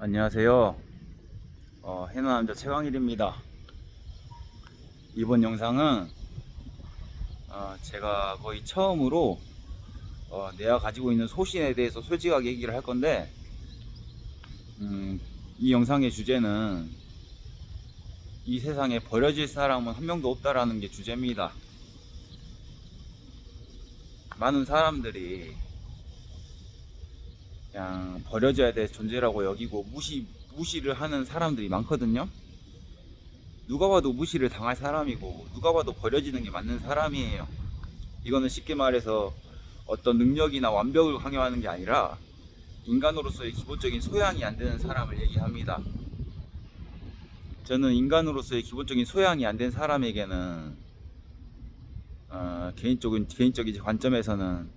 안녕하세요. 어, 해노남자 최강일입니다. 이번 영상은 어, 제가 거의 처음으로 어, 내가 가지고 있는 소신에 대해서 솔직하게 얘기를 할 건데 음, 이 영상의 주제는 이 세상에 버려질 사람은 한 명도 없다라는 게 주제입니다. 많은 사람들이 그냥 버려져야 될 존재라고 여기고 무시 무시를 하는 사람들이 많거든요. 누가 봐도 무시를 당할 사람이고 누가 봐도 버려지는 게 맞는 사람이에요. 이거는 쉽게 말해서 어떤 능력이나 완벽을 강요하는 게 아니라 인간으로서의 기본적인 소양이 안 되는 사람을 얘기합니다. 저는 인간으로서의 기본적인 소양이 안 된 사람에게는 어, 개인적인 개인적인 관점에서는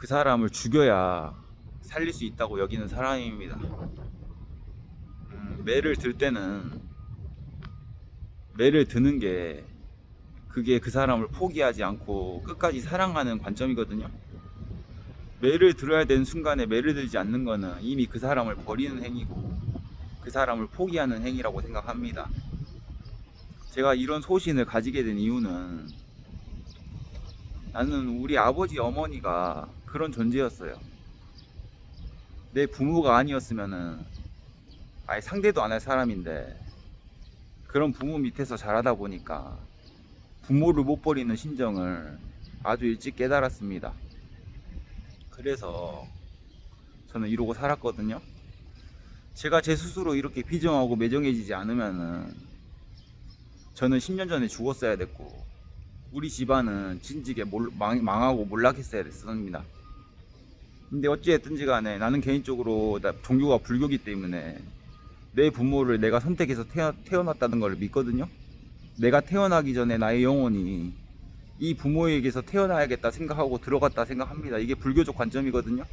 그 사람을 죽여야 살릴 수 있다고 여기는 사람입니다. 음, 매를 들 때는 매를 드는 게 그게 그 사람을 포기하지 않고 끝까지 사랑하는 관점이거든요. 매를 들어야 되는 순간에 매를 들지 않는 거는 이미 그 사람을 버리는 행위고 그 사람을 포기하는 행위라고 생각합니다. 제가 이런 소신을 가지게 된 이유는 나는 우리 아버지 어머니가 그런 존재였어요. 내 부모가 아니었으면은 아예 상대도 안 할 사람인데 그런 부모 밑에서 자라다 보니까 부모를 못 버리는 심정을 아주 일찍 깨달았습니다. 그래서 저는 이러고 살았거든요. 제가 제 스스로 이렇게 비정하고 매정해지지 않으면은 저는 10년 전에 죽었어야 됐고 우리 집안은 몰- 망, 망하고 몰락했어야 됐습니다. 근데 어찌됐든지 간에 나는 개인적으로 나 종교가 불교기 때문에 내 부모를 내가 선택해서 태어, 태어났다는 걸 믿거든요. 내가 태어나기 전에 나의 영혼이 이 부모에게서 태어나야겠다 생각하고 들어갔다 생각합니다. 이게 불교적 관점이거든요.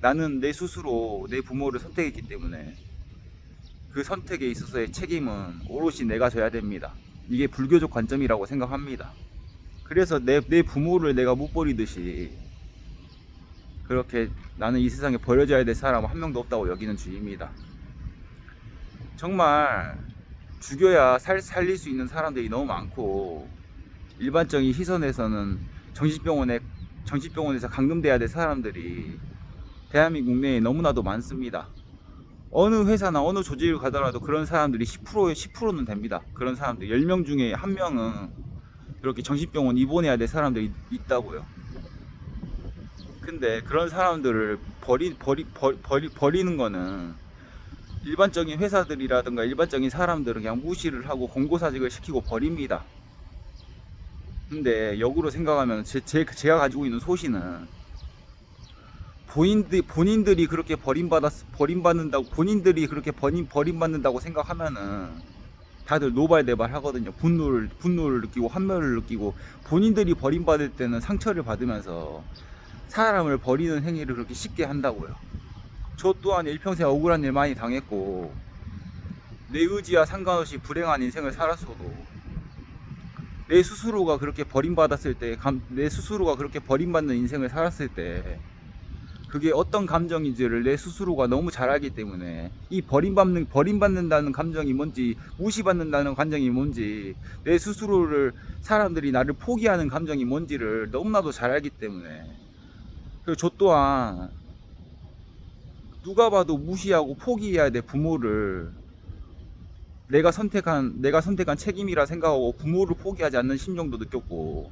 나는 내 스스로 내 부모를 선택했기 때문에 그 선택에 있어서의 책임은 오롯이 내가 져야 됩니다. 이게 불교적 관점이라고 생각합니다. 그래서 내, 내 부모를 내가 못 버리듯이 그렇게 나는 이 세상에 버려져야 될 사람 한 명도 없다고 여기는 주의입니다. 정말 죽여야 살, 살릴 수 있는 사람들이 너무 많고 일반적인 시선에서는 정신병원에 정신병원에서 감금돼야 될 사람들이 대한민국 내에 너무나도 많습니다. 어느 회사나 어느 조직을 가더라도 그런 사람들이 10%에 10%는 됩니다. 그런 사람들 10명 중에 한 명은 이렇게 정신병원 입원해야 될 사람들이 있다고요. 근데 그런 사람들을 버리, 버리, 버리, 버리, 버리는 거는 일반적인 회사들이라든가 일반적인 사람들은 그냥 무시를 하고 공고사직을 시키고 버립니다. 근데 역으로 생각하면 제, 제, 제가 가지고 있는 소신은 본인들, 본인들이 그렇게 버림받았, 버림받는다고, 본인들이 그렇게 버림, 버림받는다고 생각하면은 다들 노발대발 하거든요. 분노를, 분노를 느끼고 환멸을 느끼고 본인들이 버림받을 때는 상처를 받으면서 사람을 버리는 행위를 그렇게 쉽게 한다고요. 저 또한 일평생 억울한 일 많이 당했고 내 의지와 상관없이 불행한 인생을 살았어도 내 스스로가 그렇게 버림받았을 때, 감- 내 스스로가 그렇게 버림받는 인생을 살았을 때 그게 어떤 감정인지를 내 스스로가 너무 잘 알기 때문에 이 버림받는 버림받는다는 감정이 뭔지 무시받는다는 감정이 뭔지 내 스스로를 사람들이 나를 포기하는 감정이 뭔지를 너무나도 잘 알기 때문에 그리고 저 또한 누가 봐도 무시하고 포기해야 될 부모를 내가 선택한 내가 선택한 책임이라 생각하고 부모를 포기하지 않는 심정도 느꼈고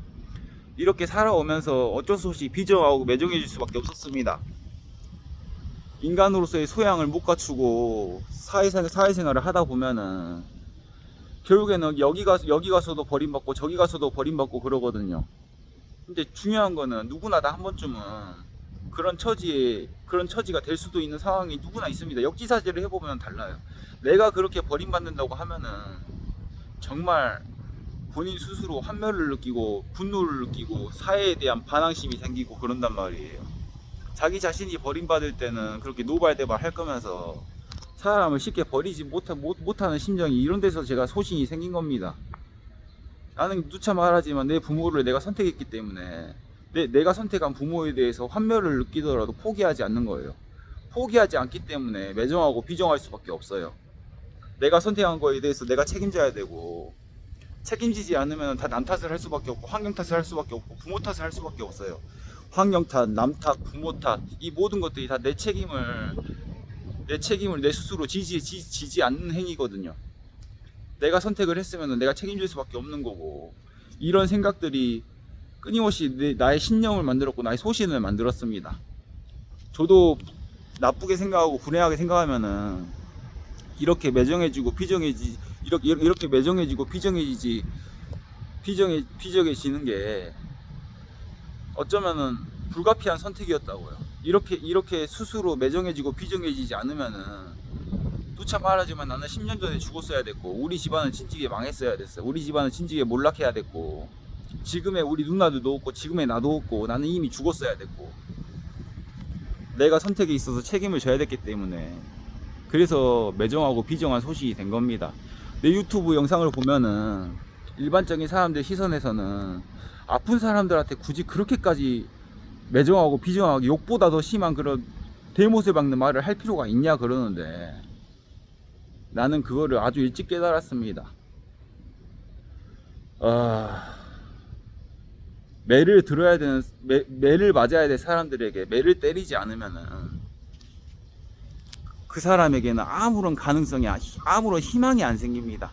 이렇게 살아오면서 어쩔 수 없이 비정하고 매정해질 수밖에 없었습니다. 인간으로서의 소양을 못 갖추고 사회생, 사회생활을 하다 보면은 결국에는 여기 가서 여기 가서도 버림받고 저기 가서도 버림받고 그러거든요. 근데 중요한 거는 누구나 다 한 번쯤은 그런 처지에 그런 처지가 될 수도 있는 상황이 누구나 있습니다. 역지사지를 해보면 달라요. 내가 그렇게 버림받는다고 하면은 정말 본인 스스로 환멸을 느끼고 분노를 느끼고 사회에 대한 반항심이 생기고 그런단 말이에요. 자기 자신이 버림받을 때는 그렇게 노발대발 할 거면서 사람을 쉽게 버리지 못하, 못, 못하는 심정이 이런 데서 제가 소신이 생긴 겁니다. 나는 누차 말하지만 내 부모를 내가 선택했기 때문에 내, 내가 선택한 부모에 대해서 환멸을 느끼더라도 포기하지 않는 거예요. 포기하지 않기 때문에 매정하고 비정할 수밖에 없어요. 내가 선택한 거에 대해서 내가 책임져야 되고 책임지지 않으면 다 남 탓을 할 수밖에 없고 환경 탓을 할 수밖에 없고 부모 탓을 할 수밖에 없어요. 환경 탓, 남 탓, 부모 탓, 이 모든 것들이 다 내 책임을 내 책임을 내 스스로 지지, 지, 지지 않는 행위거든요. 내가 선택을 했으면 내가 책임질 수밖에 없는 거고 이런 생각들이 끊임없이 내, 나의 신념을 만들었고 나의 소신을 만들었습니다. 저도 나쁘게 생각하고 불행하게 생각하면은 이렇게 매정해지고 비정해지 이렇게 이렇게 매정해지고 비정해지지 비정해 비정해지는 게 어쩌면은 불가피한 선택이었다고요. 이렇게 이렇게 스스로 매정해지고 비정해지지 않으면은 누차 말하지만 나는 10년 전에 죽었어야 됐고 우리 집안은 진지게 망했어야 됐어. 우리 집안은 진지게 몰락해야 됐고 지금의 우리 누나들도 없고 지금의 나도 없고 나는 이미 죽었어야 됐고 내가 선택에 있어서 책임을 져야 됐기 때문에 그래서 매정하고 비정한 소식이 된 겁니다. 내 유튜브 영상을 보면은 일반적인 사람들 시선에서는 아픈 사람들한테 굳이 그렇게까지 매정하고 비정하게 욕보다 더 심한 그런 대못을 박는 말을 할 필요가 있냐 그러는데 나는 그거를 아주 일찍 깨달았습니다. 아... 매를 들어야 되는 매, 매를 맞아야 될 사람들에게 매를 때리지 않으면은 그 사람에게는 아무런 가능성이 아- 아무런 희망이 안 생깁니다.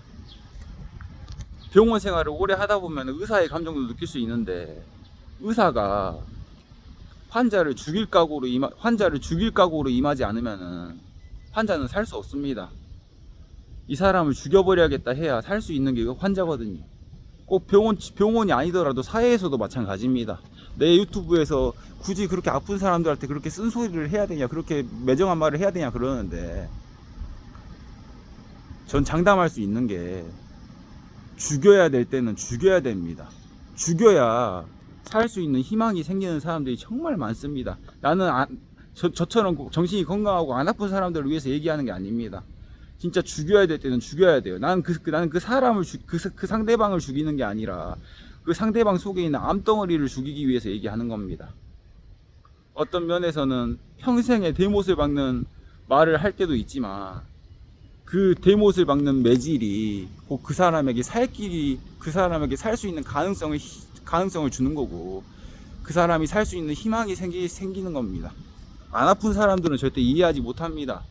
병원 생활을 오래 하다 보면 의사의 감정도 느낄 수 있는데 의사가 환자를 죽일 각오로 임하, 환자를 죽일 각오로 임하지 않으면은 환자는 살 수 없습니다. 이 사람을 죽여버려야겠다 해야 살 수 있는 게 환자거든요. 꼭 병원 병원이 아니더라도 사회에서도 마찬가지입니다. 내 유튜브에서 굳이 그렇게 아픈 사람들한테 그렇게 쓴소리를 해야 되냐, 그렇게 매정한 말을 해야 되냐 그러는데 전 장담할 수 있는 게 죽여야 될 때는 죽여야 됩니다. 죽여야 살 수 있는 희망이 생기는 사람들이 정말 많습니다. 나는 안- 저, 저처럼 정신이 건강하고 안 아픈 사람들을 위해서 얘기하는 게 아닙니다. 진짜 죽여야 될 때는 죽여야 돼요. 나는 그, 그- 나는 그 사람을 죽, 그, 사- 그 상대방을 죽이는 게 아니라 그 상대방 속에 있는 암덩어리를 죽이기 위해서 얘기하는 겁니다. 어떤 면에서는 평생의 대못을 박는 말을 할 때도 있지만 그 대못을 박는 매질이 곧그 사람에게 살 길이 그 사람에게 살 수 있는 가능성을 희- 가능성을 주는 거고 그 사람이 살 수 있는 희망이 생기, 생기는 겁니다. 안 아픈 사람들은 절대 이해하지 못합니다.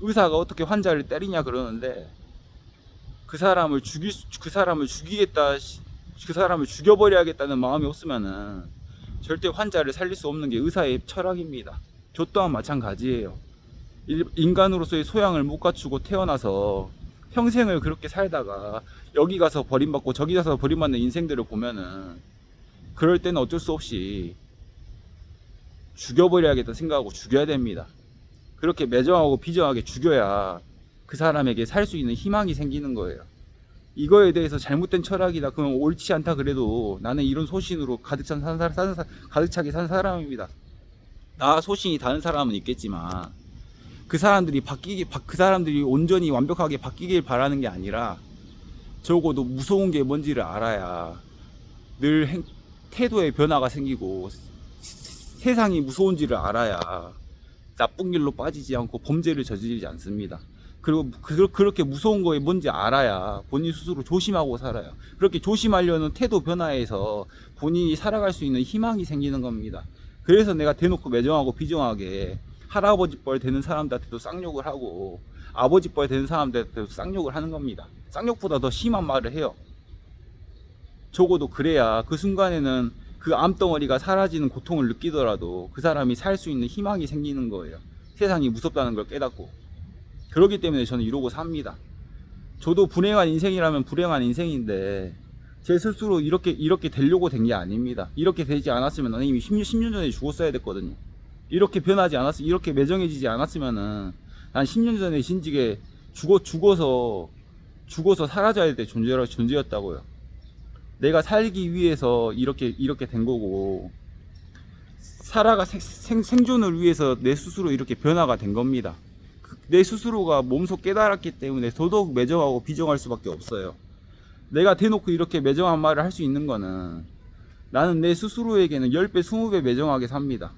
의사가 어떻게 환자를 때리냐 그러는데 그 사람을 죽일 수- 그 사람을 죽이겠다 시- 그 사람을 죽여버려야겠다는 마음이 없으면은 절대 환자를 살릴 수 없는 게 의사의 철학입니다. 저 또한 마찬가지예요. 일- 인간으로서의 소양을 못 갖추고 태어나서 평생을 그렇게 살다가 여기 가서 버림받고 저기 가서 버림받는 인생들을 보면은 그럴 때는 어쩔 수 없이 죽여버려야겠다 생각하고 죽여야 됩니다. 그렇게 매정하고 비정하게 죽여야 그 사람에게 살 수 있는 희망이 생기는 거예요. 이거에 대해서 잘못된 철학이다. 그럼 옳지 않다 그래도 나는 이런 소신으로 가득 찬 산, 사- 산 사- 가득 차게 산 사람입니다. 나 소신이 다른 사람은 있겠지만 그 사람들이 바뀌기 바- 그 사람들이 온전히 완벽하게 바뀌길 바라는 게 아니라 적어도 무서운 게 뭔지를 알아야 늘 행- 태도의 변화가 생기고 세- 세상이 무서운지를 알아야 나쁜 길로 빠지지 않고 범죄를 저지르지 않습니다. 그리고 그, 그렇게 무서운 거에 뭔지 알아야 본인 스스로 조심하고 살아요. 그렇게 조심하려는 태도 변화에서 본인이 살아갈 수 있는 희망이 생기는 겁니다. 그래서 내가 대놓고 매정하고 비정하게 할아버지 뻘 되는 사람들한테도 쌍욕을 하고 아버지 뻘 되는 사람들한테도 쌍욕을 하는 겁니다. 쌍욕보다 더 심한 말을 해요. 적어도 그래야 그 순간에는 그 암덩어리가 사라지는 고통을 느끼더라도 그 사람이 살 수 있는 희망이 생기는 거예요. 세상이 무섭다는 걸 깨닫고. 그렇기 때문에 저는 이러고 삽니다. 저도 불행한 인생이라면 불행한 인생인데 제 스스로 이렇게 이렇게 되려고 된 게 아닙니다. 이렇게 되지 않았으면 이미 10년, 10년 전에 죽었어야 됐거든요. 이렇게 변하지 않았, 이렇게 매정해지지 않았으면은 난 10년 전에 진직에 죽어 죽어서 죽어서 사라져야 될 존재 존재였다고요. 내가 살기 위해서 이렇게 이렇게 된 거고 살아가 생, 생, 생존을 위해서 내 스스로 이렇게 변화가 된 겁니다. 그- 내 스스로가 몸소 깨달았기 때문에 더더욱 매정하고 비정할 수밖에 없어요. 내가 대놓고 이렇게 매정한 말을 할 수 있는 거는 나는 내 스스로에게는 10배, 20배 매정하게 삽니다.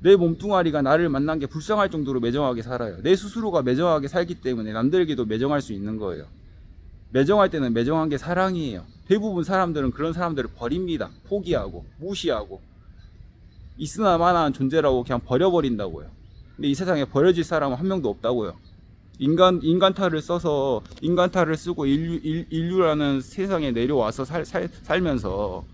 내 몸뚱아리가 나를 만난 게 불쌍할 정도로 매정하게 살아요. 내 스스로가 매정하게 살기 때문에 남들에게도 매정할 수 있는 거예요. 매정할 때는 매정한 게 사랑이에요. 대부분 사람들은 그런 사람들을 버립니다. 포기하고 무시하고 있으나 마나한 존재라고 그냥 버려버린다고요. 근데 이 세상에 버려질 사람은 한 명도 없다고요. 인간 인간탈을 써서 인간탈을 쓰고 인류 인- 인류라는 세상에 내려와서 살, 살, 살면서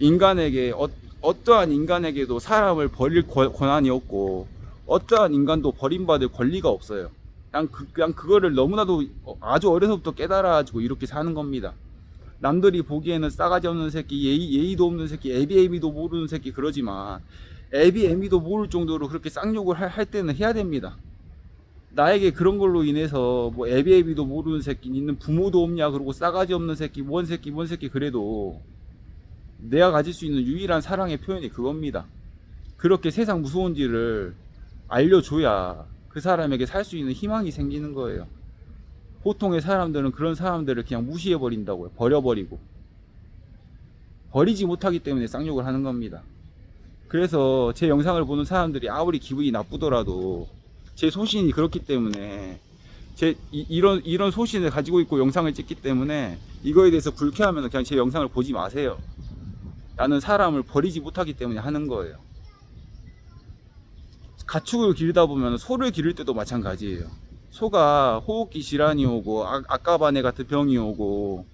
인간에게 어, 어떠한 인간에게도 사람을 버릴 권- 권한이 없고 어떠한 인간도 버림받을 권리가 없어요. 그냥, 그, 그냥 그거를 너무나도 아주 어려서부터 깨달아가지고 이렇게 사는 겁니다. 남들이 보기에는 싸가지 없는 새끼, 예의, 예의도 없는 새끼, 애비애비도 모르는 새끼 그러지만 애비애비도 모를 정도로 그렇게 쌍욕을 할, 할 때는 해야 됩니다. 나에게 그런 걸로 인해서 뭐 애비애비도 모르는 새끼, 있는 부모도 없냐 그러고 싸가지 없는 새끼, 뭔 새끼, 뭔 새끼 그래도 내가 가질 수 있는 유일한 사랑의 표현이 그겁니다. 그렇게 세상 무서운지를 알려줘야 그 사람에게 살 수 있는 희망이 생기는 거예요. 보통의 사람들은 그런 사람들을 그냥 무시해 버린다고요. 버려버리고. 버리지 못하기 때문에 쌍욕을 하는 겁니다. 그래서 제 영상을 보는 사람들이 아무리 기분이 나쁘더라도 제 소신이 그렇기 때문에 제 이, 런 이런 소신을 가지고 있고 영상을 찍기 때문에 이거에 대해서 불쾌하면 그냥 제 영상을 보지 마세요. 나는 사람을 버리지 못하기 때문에 하는 거예요. 가축을 기르다 보면 소를 기를 때도 마찬가지예요. 소가 호흡기 질환이 오고 아, 아까바네 같은 병이 오고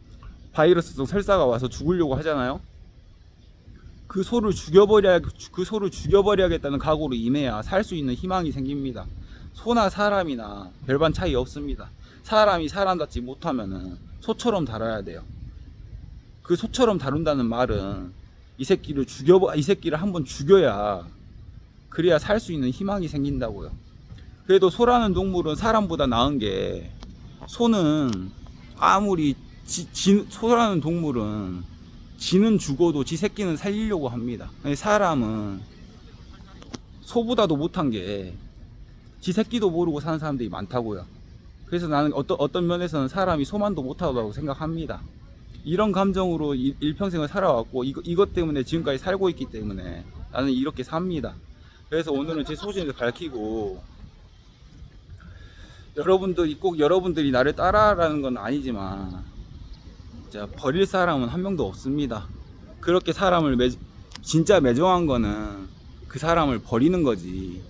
바이러스성 설사가 와서 죽으려고 하잖아요. 그 소를 죽여버려 그 소를 죽여버려야겠다는 각오로 임해야 살 수 있는 희망이 생깁니다. 소나 사람이나 별반 차이 없습니다. 사람이 사람답지 못하면은 소처럼 다뤄야 돼요. 그 소처럼 다룬다는 말은 이 새끼를 죽여 이 새끼를 한번 죽여야 그래야 살 수 있는 희망이 생긴다고요. 그래도 소라는 동물은 사람보다 나은 게 소는 아무리 지, 지- 소라는 동물은 지는 죽어도 지 새끼는 살리려고 합니다. 사람은 소보다도 못한 게 지 새끼도 모르고 사는 사람들이 많다고요. 그래서 나는 어떤 어떤 면에서는 사람이 소만도 못하다고 생각합니다. 이런 감정으로 일- 일평생을 살아왔고 이거, 이것 때문에 지금까지 살고 있기 때문에 나는 이렇게 삽니다. 그래서 오늘은 제 소신을 밝히고 여러분들이 꼭 여러분들이 나를 따라라는 건 아니지만 진짜 버릴 사람은 한 명도 없습니다. 그렇게 사람을 매, 진짜 매정한 거는 그 사람을 버리는 거지.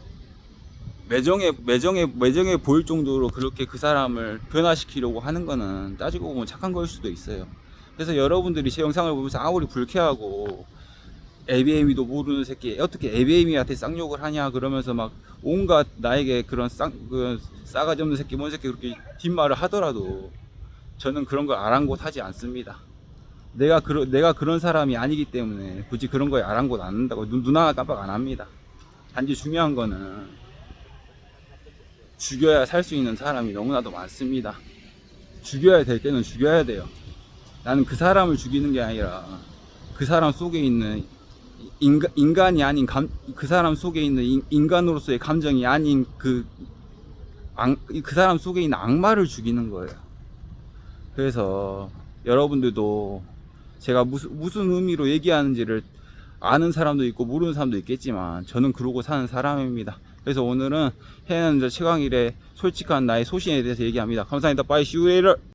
매정해 매정해 매정해 보일 정도로 그렇게 그 사람을 변화시키려고 하는 거는 따지고 보면 착한 거일 수도 있어요. 그래서 여러분들이 제 영상을 보면서 아무리 불쾌하고 에비에미도 모르는 새끼 어떻게 에비에미한테 쌍욕을 하냐 그러면서 막 온갖 나에게 그런 쌍 그 싸가지 없는 새끼 뭔 새끼 그렇게 뒷말을 하더라도 저는 그런 걸 아랑곳하지 않습니다. 내가 그러, 내가 그런 사람이 아니기 때문에 굳이 그런 거에 아랑곳 눈, 눈 하나 깜빡 안 합니다. 단지 중요한 거는 죽여야 살 수 있는 사람이 너무나도 많습니다. 죽여야 될 때는 죽여야 돼요. 나는 그 사람을 죽이는 게 아니라 그 사람 속에 있는 인간, 인간이 아닌 감, 그 사람 속에 있는 인, 인간으로서의 감정이 아닌 그, 악, 그 사람 속에 있는 악마를 죽이는 거예요. 그래서 여러분들도 제가 무슨, 무슨 의미로 얘기하는지를 아는 사람도 있고 모르는 사람도 있겠지만 저는 그러고 사는 사람입니다. 그래서 오늘은 해는 최강일의 솔직한 나의 소신에 대해서 얘기합니다. 감사합니다. 바이 슈레이러